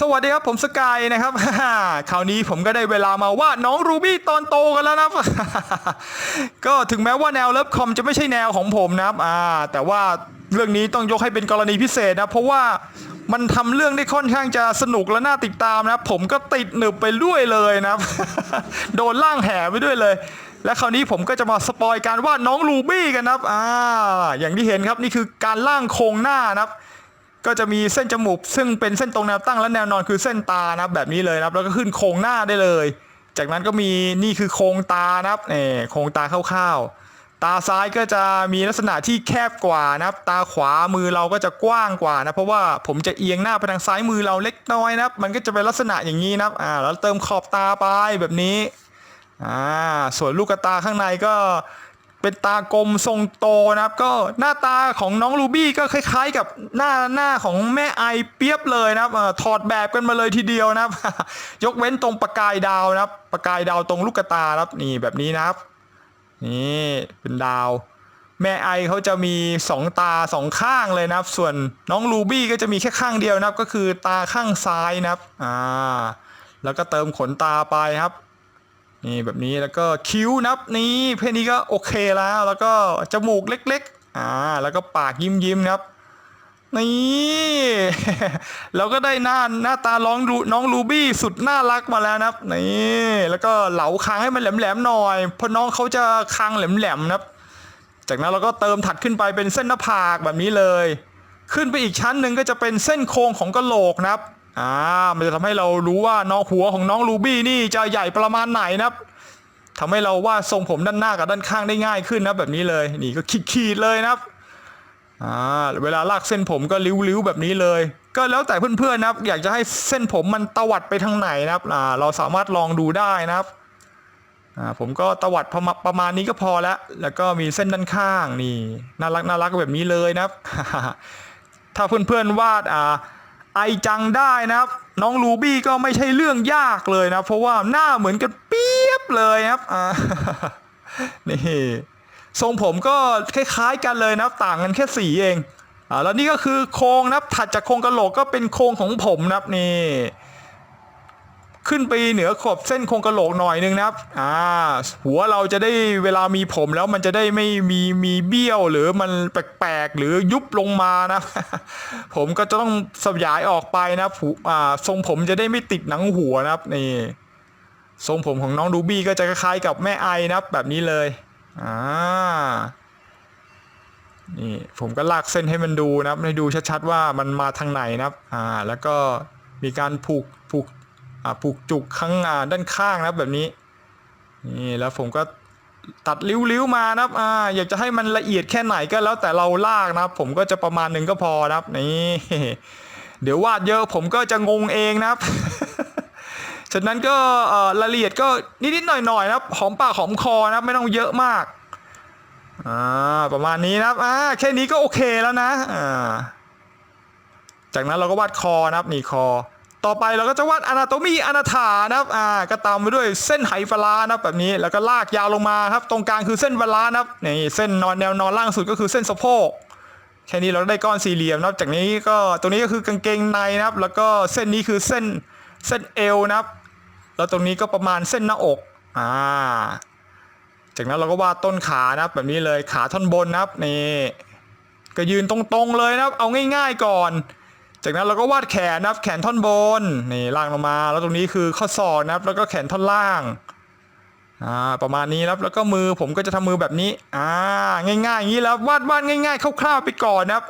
สวัสดีครับผมสกายนะครับคราวนี้ผมก็ได้เวลามาวาดน้องรูบี้ตอนโตกันแล้วนะครับ ก็ถึงแม้ว่าแนวเลิฟคอมจะไม่ใช่แนวของผมนะครับอ่าแต่ว่าเรื่องนี้ต้องยกให้เป็นกรณีพิเศษนะเพราะว่ามันทำเรื่องได้ค่อนข้างจะสนุกและน่าติดตามนะครับผมก็ติดหนึบไปด้วยเลยนะครับโดนล่างแห่ไปด้วยเลย และคราวนี้ผมก็จะมาสปอยการวาดน้องรูบี้กันนะครับอ่าอย่างที่เห็นครับนี่คือการล่างโครงหน้านะครับ ก็จะมีเส้นจมูกซึ่งเป็นเส้นตรงแนวตั้งและแนวนอนคือเส้นตานะครับแบบนี้เลยนะครับ แล้วก็ขึ้นโครงหน้าได้เลย จากนั้นก็มีนี่คือโครงตานะครับนี่โครงตาคร่าวๆ ตาซ้ายก็จะมีลักษณะที่แคบกว่านะครับ ตาขวามือเราก็จะกว้างกว่านะเพราะว่าผมจะเอียงหน้าไปทางซ้ายมือเราเล็กน้อยนะครับ มันก็จะเป็นลักษณะอย่างนี้นะครับอ่าแล้วเติมขอบตาไปแบบนี้อ่าส่วนลูกตาข้างในก็ เป็นตากลมทรงโตนะครับ ก็หน้าตาของน้องรูบี้ก็คล้ายๆ กับหน้าหน้าของแม่ไอเปียบเลยนะครับถอดแบบกันมาเลยทีเดียวนะครับ ยกเว้นตรงประกายดาวนะครับ ประกายดาวตรงลูกตานะครับนี่แบบนี้นะครับ นี่เป็นดาว แม่ไอเขาจะมีสองตาสองข้างเลยนะครับ ส่วนน้องรูบี้ก็จะมีแค่ข้างเดียวนะครับ ก็คือตาข้างซ้ายนะครับอ่าแล้วก็เติมขนตาไปครับ นี่แบบนี้แล้วก็คิ้วนับนี่เพศนี้ก็โอเคแล้ว แล้วก็จมูกเล็กๆอ่าแล้วก็ปากยิ้มยิ้มๆครับนี่เราก็ได้หน้าหน้าตาร้องรูน้องรูบี้สุดน่ารักมาแล้วนะครับนี่แล้วก็เหลาคางให้มันแหลมๆหน่อยเพราะน้องเขาจะคางแหลมๆนะครับ จากนั้นเราก็เติมถัดขึ้นไปเป็นเส้นหน้าผากแบบนี้เลย ขึ้นไปอีกชั้นหนึ่งก็จะเป็นเส้นโครงของกระโหลกนะครับ อ่ามันจะทำให้เรารู้ว่าน้องหัวของน้องรูบี้นี่จะใหญ่ประมาณไหนนะครับทำให้เราวาดทรงผมด้านหน้ากับด้านข้างได้ง่ายขึ้นนะแบบนี้เลย นี่ก็ขีดๆเลยนะครับอ่าเวลาลากเส้นผมก็ริ้วๆแบบนี้เลย ก็แล้วแต่เพื่อนๆนะครับ อยากจะให้เส้นผมมันตวัดไปทางไหนนะครับอ่าเราสามารถลองดูได้นะครับอ่าผมก็ตวัดประมาประมาณนี้ก็พอแล้ว แล้วก็มีเส้นด้านข้างนี่น่ารักน่ารักแบบนี้เลยนะครับ ถ้าเพื่อนๆวาดอ่า ไอจังได้นะครับ น้องรูบี้ก็ไม่ใช่เรื่องยากเลยนะเพราะว่าหน้าเหมือนกันเปียบเลยครับนี่ทรงผมก็คล้ายๆกันเลยนะครับต่างกันแค่สีเองอ่าแล้วนี่ก็คือโครงนะครับถัดจากโครงกระโหลกก็เป็นโครงของผมนะครับนี่ ขึ้นไปเหนือขอบเส้นโครงกระโหลกหน่อยนึงนะครับอ่าหัวเราจะได้เวลามีผมแล้วมันจะได้ไม่มีมีเบี้ยวหรือมันแปลกๆหรือยุบลงมานะ ผมก็จะต้องสยายออกไปนะครับหูอ่าทรงผมจะได้ไม่ติดหนังหัวนะครับนี่ทรงผมของน้องดูบี้ก็จะคล้ายๆกับแม่ไอนะครับแบบนี้เลยอ่านี่ผมก็ลากเส้นให้มันดูนะครับให้ดูชัดๆว่ามันมาทางไหนนะครับอ่าแล้วก็มีการผูกผูก อ่าผูกจุกข้างด้านข้างนะครับแบบนี้นี่แล้วผมก็ตัดริ้วๆมานะครับอ่าอยากจะให้มันละเอียดแค่ไหนก็แล้วแต่เราลากนะครับ ผมก็จะประมาณหนึ่งก็พอนะครับนี่เดี๋ยววาดเยอะผมก็จะงงเองนะครับฉะนั้นก็รายละเอียดก็นิดๆหน่อยๆนะครับหอมปากหอมคอนะครับไม่ต้องเยอะมากอ่าประมาณนี้นะครับอ่าแค่นี้ก็โอเคแล้วนะอ่าจากนั้นเราก็วาดคอนะครับนี่คอ ต่อไปเราก็จะวาดอนาโตมีอนาถานะครับอ่าก็ตามไปด้วยเส้นไหฟลานะครับแบบนี้แล้วก็ลากยาวลงมาครับ ตรงกลางคือเส้นวลานะครับนี่เส้นนอนแนวนอนล่างสุดก็คือเส้นสะโพกแค่นี้เราได้ก้อนสี่เหลี่ยมนะครับ จากนี้ก็ตรงนี้ก็คือกางเกงในนะครับ แล้วก็เส้นนี้คือเส้นเส้นเอวนะครับ แล้วตรงนี้ก็ประมาณเส้นหน้าอกอ่าจากนั้นเราก็วาดต้นขานะครับ แบบนี้เลยขาท่อนบนนะครับนี่ก็ยืนตรงๆเลยนะครับ เอาง่าย ๆก่อน จากนั้นเราก็วาดแขนนะครับแขนท่อนบนนี่ล่างลงมา แล้วตรงนี้คือข้อศอกนะครับ แล้วก็แขนท่อนล่างอ่าประมาณนี้นะครับแล้วก็มือผมก็จะทำมือแบบนี้อ่าง่ายๆอย่างนี้แล้ววาดวาดง่ายๆคร่าวๆไปก่อนนะครับ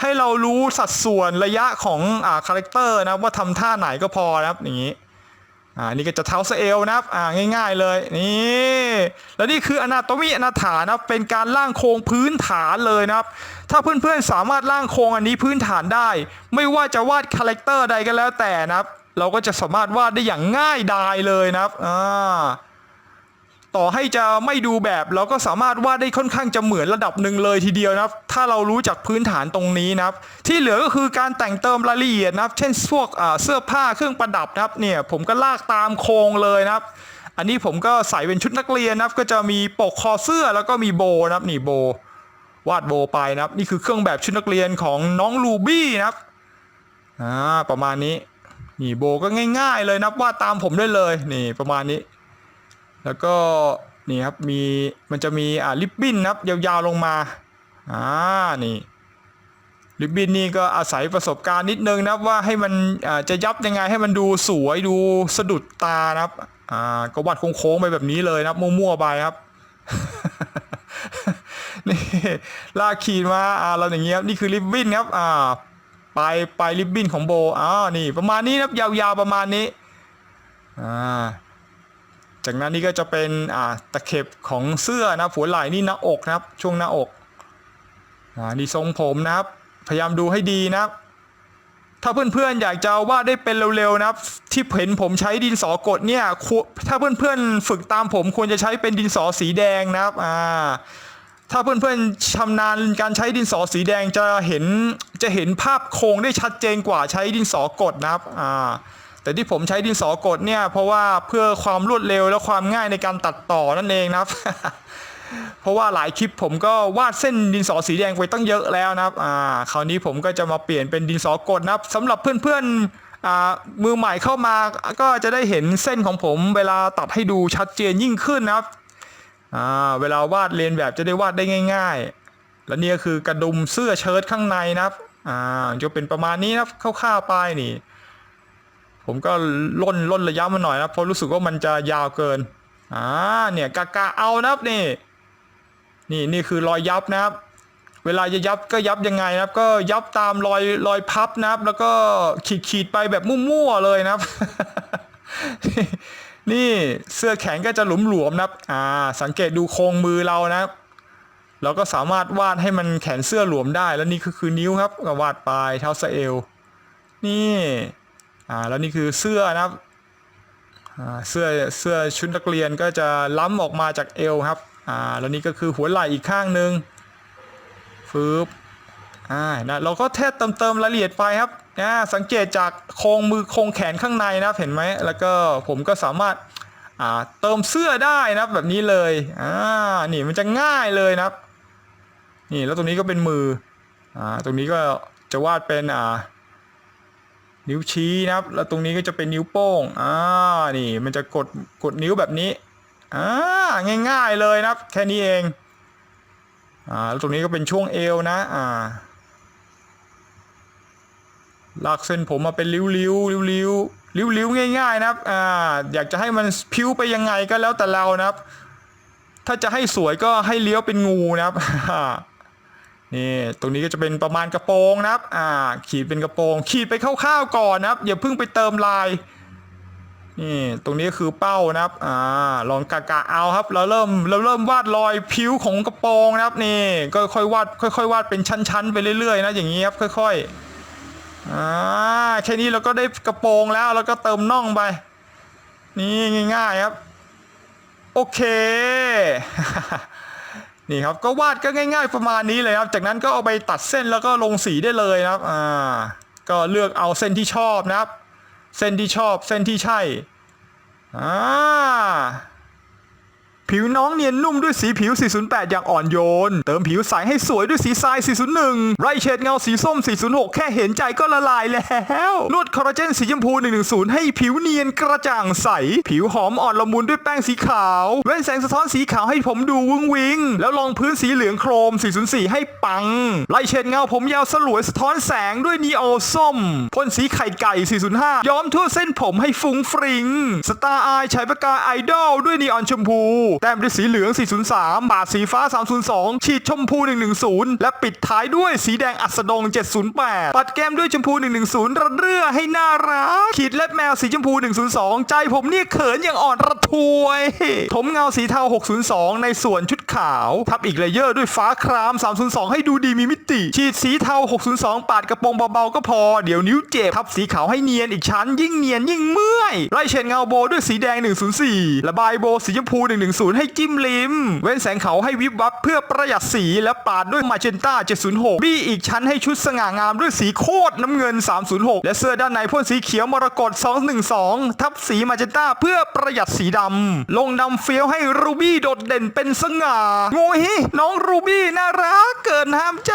ให้เรารู้สัดส่วนระยะของอ่าคาแรคเตอร์นะครับว่าทำท่าไหนก็พอนะครับอย่างนี้ อ่านี่ก็จะเท้าสเอลนะครับอ่าง่าย ๆเลยนี่แล้วนี่คืออนาโตมีอนาถานะครับเป็นการล่างโครงพื้นฐานเลยนะครับ ถ้าเพื่อนๆสามารถล่างโครงอันนี้พื้นฐานได้ ไม่ว่าจะวาดคาแรคเตอร์ใดก็แล้วแต่นะครับ เราก็จะสามารถวาดได้อย่างง่ายดายเลยนะครับอ่า ต่อให้จะไม่ดูแบบเราก็สามารถวาดได้ค่อนข้างจะเหมือนระดับหนึ่งเลยทีเดียวนะครับ ถ้าเรารู้จักพื้นฐานตรงนี้นะครับ ที่เหลือก็คือการแต่งเติมรายละเอียดนะครับ เช่นพวกเสื้อผ้าเครื่องประดับนะครับเนี่ยผมก็ลากตามโครงเลยนะครับอันนี้ผมก็ใส่เป็นชุดนักเรียนนะครับ ก็จะมีปกคอเสื้อแล้วก็มีโบนะครับนี่โบ วาดโบไปนะครับ นี่คือเครื่องแบบชุดนักเรียนของน้องลูบี้นะครับอ่าประมาณนี้นี่โบก็ง่าย ๆ เลยนับว่าดตามผมได้เลยนี่ประมาณนี้ แล้วก็นี่ครับมีมันจะมีอ่าริบบิ้นนะครับยาวๆลงมาอ่านี่ริบบิ้นนี่ก็อาศัยประสบการณ์นิดนึงนะครับว่าให้มันอ่าจะยับยังไงให้มันดูสวยดูสะดุดตานะครับอ่าก็วาดโค้งๆไปแบบนี้เลยนะครับมั่วๆไปครับนี่ลากขีดมาอ่าเราอย่างเงี้ยครับนี่คือริบบิ้นครับอ่าปลายปลายริบบิ้นของโบอ้านี่ประมาณนี้นะครับยาวๆประมาณนี้อ่า จากนั้นนี่ก็จะเป็นตะเข็บของเสื้อนะหัวไหล่นี่หน้าอกนะครับ ช่วงหน้าอกอ่านี่ทรงผมนะครับ พยายามดูให้ดีนะครับ ถ้าเพื่อนๆอยากจะวาดได้เป็นเร็วๆนะครับ ที่เห็นผมใช้ดินสอกดเนี่ยถ้าเพื่อนๆฝึกตามผมควรจะใช้เป็นดินสอสีแดงนะครับอ่าถ้าเพื่อนๆชำนาญการใช้ดินสอสีแดงจะเห็นจะเห็นภาพโครงได้ชัดเจนกว่าใช้ดินสอกดนะครับอ่า แต่ที่ผมใช้ดินสอกดเนี่ยเพราะว่าเพื่อความรวดเร็วและความง่ายในการตัดต่อนั่นเองนะครับ เพราะว่าหลายคลิปผมก็วาดเส้นดินสอสีแดงไปตั้งเยอะแล้วนะครับอ่าคราวนี้ผมก็จะมาเปลี่ยนเป็นดินสอกดนะครับสำหรับเพื่อนๆอ่ามือใหม่เข้ามาก็จะได้เห็นเส้นของผมเวลาตัดให้ดูชัดเจนยิ่งขึ้นนะครับอ่าเวลาวาดเรียนแบบจะได้วาดได้ง่าย ๆ และนี่ก็คือกระดุมเสื้อเชิ้ตข้างในนะครับอ่าจะเป็นประมาณนี้นะครับคร่าวๆไปนี่ ผมก็ล่นล่นระยะมาหน่อยนะเพราะรู้สึกว่ามันจะยาวเกินอ่าเนี่ยกะกะเอานะครับนี่นี่นี่คือรอยยับนะครับ เวลาจะยับก็ยับยังไงนะครับ ก็ยับตามรอยรอยพับนะครับ แล้วก็ขีดขีดไปแบบมั่วๆเลยนะครับ นี่เสื้อแขนก็จะหลวมๆนะครับ อ่า สังเกตดูโครงมือเรานะครับเราก็สามารถวาดให้มันแขนเสื้อหลวมได้ แล้วนี่คือคือนิ้วครับก็วาดปลายเท้าสะเอว นี่ อ่าแล้วนี่คือเสื้อนะครับอ่าเสื้อเสื้อชุดนักเรียนก็จะล้ำออกมาจากเอวครับอ่าแล้วนี่ก็คือหัวไหล่อีกข้างหนึ่งฟืบอ่านะเราก็แทบเติมเติมรายละเอียดไปครับนะสังเกตจากโครงมือโครงแขนข้างในนะเห็นไหมแล้วก็ผมก็สามารถอ่าเติมเสื้อได้นะแบบนี้เลยอ่านี่มันจะง่ายเลยนะครับนี่แล้วตรงนี้ก็เป็นมืออ่าตรงนี้ก็จะวาดเป็นอ่า นิ้วชี้นะครับ แล้วตรงนี้ก็จะเป็นนิ้วโป้งอ่านี่มันจะกดกดนิ้วแบบนี้อ่าง่าย ๆเลยนะครับ แค่นี้เองอ่าแล้วตรงนี้ก็เป็นช่วงเอวนะอ่าลากเส้นผมมาเป็นริ้วๆริ้วริ้วริ้วริ้วริ้วๆง่าย ๆ นะครับอ่าอยากจะให้มันพิ้วไปยังไงก็แล้วแต่เรานะครับ ถ้าจะให้สวยก็ให้เลี้ยวเป็นงูนะครับ นี่ตรงนี้ก็จะเป็นประมาณกระโปรงนะครับ อ่า ขีดเป็นกระโปรง ขีดไปคร่าวๆก่อนนะครับ อย่าเพิ่งไปเติมลาย นี่ตรงนี้คือเป้านะครับ อ่า ลองกะกะเอาครับ เราเริ่มเราเริ่มวาดรอยผิวของกระโปรงนะครับ นี่ ก็ค่อยวาดค่อยๆวาดเป็นชั้นๆไปเรื่อยๆนะอย่างนี้ครับค่อยๆ อ่า แค่นี้เราก็ได้กระโปรงแล้วแล้วก็เติมน่องไป นี่ง่าย ๆครับ โอเค นี่ครับก็วาดก็ง่าย ๆประมาณนี้เลยครับ จากนั้นก็เอาไปตัดเส้นแล้วก็ลงสีได้เลยนะครับอ่าก็เลือกเอาเส้นที่ชอบนะครับ เส้นที่ชอบเส้นที่ใช่อ่า ผิวน้องเนียนนุ่มด้วยสีผิว 408 อย่างอ่อนโยน เติมผิวใสให้สวยด้วยสีทราย 401 ไร่เฉดเงาสีส้ม 406 แค่เห็นใจก็ละลายแล้ว นวดคอลลาเจนสีชมพู 110 ให้ผิวเนียนกระจ่างใส ผิวหอมอ่อนละมุนด้วยแป้งสีขาวแว่นแสงสะท้อนสีขาวให้ผมดูวุ้งวิง แล้วรองพื้นสีเหลืองโครม 404 ให้ปัง ไร่เฉดเงาผมยาวสลวยสะท้อนแสงด้วยนีโอส้มพ่นสีไข่ไก่ 405 ย้อมทั่วเส้นผมให้ฟุ้งฟริง สตาร์อายฉายประกายไอดอลด้วยนีออนชมพูแต้มด้วยสีเหลือง 403 บาทสีฟ้า 302 ฉีดชมพู 110 และปิดท้ายด้วยสีแดงอัสดง 708 ปัดแก้มด้วยชมพู 110 ระเรื่อให้น่ารัก ขีดเล็บแมวสีชมพู 102 ใจผมเนี่ยเขินอย่างอ่อนระทวยผมเงาสีเทา 602 ในส่วนชุดขาว ทับอีกเลเยอร์ด้วยฟ้าคราม 302 ให้ดูดีมีมิติ ฉีดสีเทา 602 ปาดกระโปรงเบาๆก็พอ เดี๋ยวนิ้วเจ็บ ทับสีขาวให้เนียนอีกชั้น ยิ่งเนียนยิ่งเมื่อย ไล่เฉดเงาโบด้วยสีแดง 104 ระบายโบสีชมพู 110ให้จิ้มริม เว้นแสงเขาให้วิบวับเพื่อประหยัดสีและปาดด้วยมาเจนต้า 706 บี้อีกชั้นให้ชุดสง่างามด้วยสีโคตรน้ำเงิน 306 และเสื้อด้านในพ่นสีเขียวมรกต 212 ทับสีมาเจนต้า เพื่อประหยัดสีดำ ลงดำเฟี้ยวให้รูบี้โดดเด่นเป็นสง่า โง่ยน้องรูบี้น่ารักเกินห้ามใจ